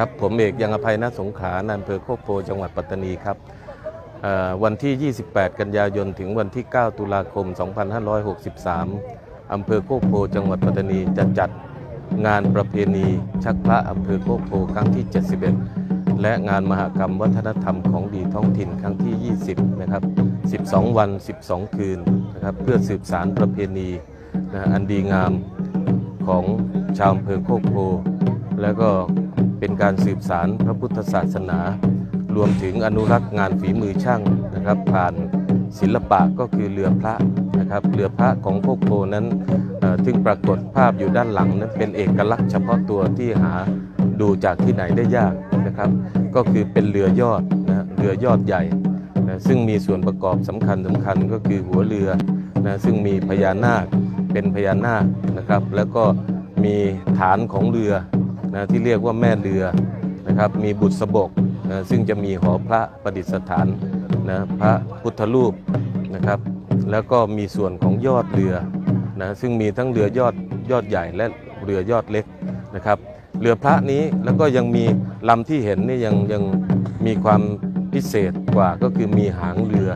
ครับผมเอกยังอภัยนาสงขานายอำเภอโคกโพจังหวัดปัตตานีครับวันที่ 28 กันยายน ถึงวันที่ 9 ตุลาคม 2563 อำเภอโคกโพจังหวัดปัตตานีจะจัดงานประเพณีชักพระอำเภอโคกโพครั้งที่ 71 และงานมหกรรมวัฒนธรรมของดีท้องถิ่นครั้งที่ 20 นะครับ 12 วัน 12 คืนนะครับเพื่อสืบสารประเพณีนะอันดีงามของชาวอำเภอโคกโพ แล้วก็ เป็นการสืบสารพระพุทธศาสนา รวมถึงอนุรักษ์งานฝีมือช่างนะครับผ่านศิลปะก็คือเรือพระนะครับเรือพระของโคกโพนั้นซึ่งปรากฏภาพอยู่ด้านหลังนั้นเป็นเอกลักษณ์เฉพาะตัวที่หาดูจากที่ไหนได้ยากนะครับ ก็คือเป็นเรือยอดนะเรือยอดใหญ่นะซึ่งมีส่วนประกอบสำคัญสำคัญก็คือหัวเรือนะซึ่งมีพญานาคเป็นพญานาคนะครับ แล้วก็มีฐานของเรือ นะที่เรียกว่าแม่เรือนะครับมีบุษบกนะซึ่งจะมีหอพระประดิษฐานนะพระพุทธรูปนะครับ แล้วก็มีส่วนของยอดเรือนะซึ่งมีทั้งเรือยอดยอดใหญ่และเรือยอดเล็กนะครับเรือพระนี้แล้วก็ยังมีลำที่เห็นนี่ยังยังมีความพิเศษกว่าก็คือมีหางเรือ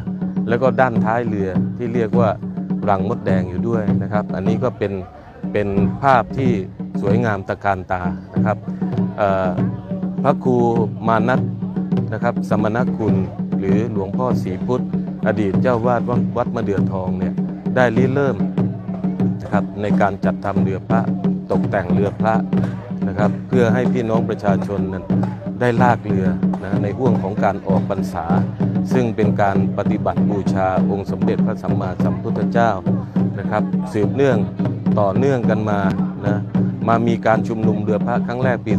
แล้วก็ด้านท้ายเรือที่เรียกว่ารังมดแดงอยู่ด้วยนะครับ อันนี้ก็เป็นเป็นภาพที่ สวยงามตะการตานะครับพระครูมานัทนะครับสมณคุณหรือหลวงพ่อศรีพุทธ อดีตเจ้าวาดวัดมะเดื่อทองเนี่ยได้ริเริ่มนะครับในการจัดทำเรือพระตกแต่งเรือพระนะครับเพื่อให้พี่น้องประชาชนนั้นได้ลากเรือนะในห่วงของการออกพรรษา ซึ่งเป็นการปฏิบัติบูชาองค์สมเด็จพระสัมมาสัมพุทธเจ้านะครับสืบเนื่องต่อเนื่องกันมานะ มามีการชุมนุมเรือพระครั้งแรกปี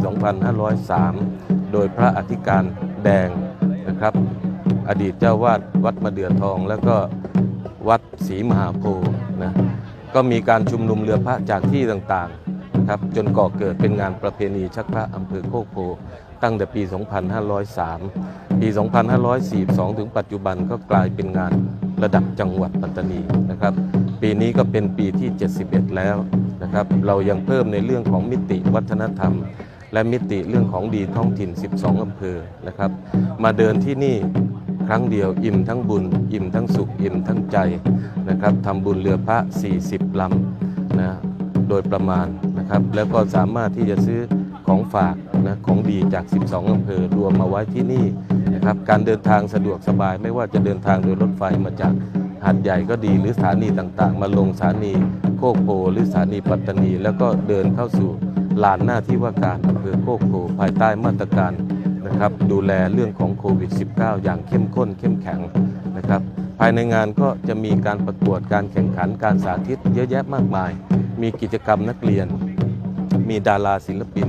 2503 โดยพระอธิการแดงนะครับ อดีตเจ้าวาดวัดมะเดื่อทอง แล้วก็วัดศรีมหาโพนะก็มีการชุมนุมเรือพระจากที่ต่างๆครับจนก่อเกิดเป็นงานประเพณีชักพระอำเภอโคกโพตั้งแต่ปี 2503 ปี 2542 ถึงปัจจุบันก็กลายเป็นงานระดับจังหวัดปัตตานีนะครับ ปีนี้ก็เป็นปีที่ 71 แล้ว นะครับ เรายังเพิ่มในเรื่องของมิติวัฒนธรรม และมิติเรื่องของดีท้องถิ่น 12 อำเภอนะครับ มาเดินที่นี่ครั้งเดียวอิ่มทั้งบุญ อิ่มทั้งสุข อิ่มทั้งใจนะครับทำบุญเรือพระ 40 ลำนะโดยประมาณนะครับ แล้วก็สามารถที่จะซื้อของฝากนะของดีจาก 12 อำเภอรวมมาไว้ที่นี่นะครับ การเดินทางสะดวกสบายไม่ว่าจะเดินทางโดยรถไฟมาจาก หาดใหญ่ก็ดีหรือสถานีต่างๆ มาลงสถานีโคกโพหรือสถานีปัตตานี แล้วก็เดินเข้าสู่ลานหน้าที่ว่าการอำเภอโคกโพภายใต้มาตรการนะครับ ดูแลเรื่องของโควิด -19 อย่างเข้มข้นเข้มแข็งนะครับ ภายในงานก็จะมีการประกวดการแข่งขันการสาธิตเยอะแยะมากมาย มีกิจกรรมนักเรียน มีดาราศิลปิน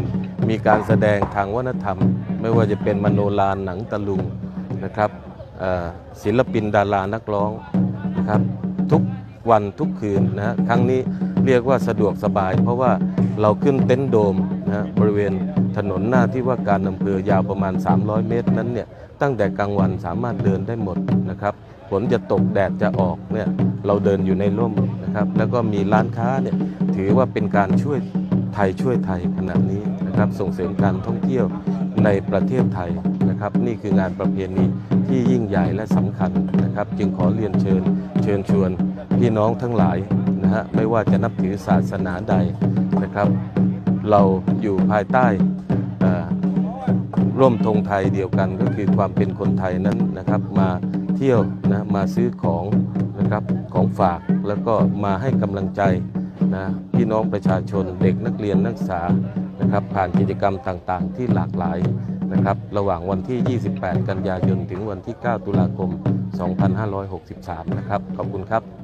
มีการแสดงทางวัฒนธรรม ไม่ว่าจะเป็นมโนลานหนังตะลุงนะครับศิลปินดารานักร้อง นะครับ ทุกวันทุกคืนนะฮะครั้งนี้เรียกว่าสะดวกสบาย เพราะว่าเราขึ้นเต็นท์โดมนะฮะบริเวณถนนหน้าที่ว่าการอำเภอยาวประมาณ 300 เมตรนั้นเนี่ยตั้งแต่กลางวันสามารถเดินได้หมดนะครับฝนจะตกแดดจะออกเนี่ยเราเดินอยู่ในร่มนะครับ แล้วก็มีร้านค้าเนี่ยถือว่าเป็นการช่วยไทยช่วยไทยขณะนี้นะครับส่งเสริมการท่องเที่ยวในประเทศไทยนะครับ นี่คืองานประเพณี ที่ยิ่งใหญ่และสำคัญนะครับ จึงขอเรียนเชิญเชิญชวนพี่น้องทั้งหลายนะฮะไม่ว่าจะนับถือศาสนาใดนะครับ เราอยู่ภายใต้เอ่อร่มธงไทยเดียวกันก็คือความเป็นคนไทยนั้นนะครับ มาเที่ยวนะมาซื้อของนะครับของฝากแล้วก็มาให้กำลังใจนะพี่น้องประชาชนเด็กนักเรียนนักศึกษานะครับผ่านกิจกรรมต่างๆ ที่หลากหลาย นะครับระหว่างวันที่ 28 กันยายน ถึงวันที่ 9 ตุลาคม 2563 นะครับ ขอบคุณครับ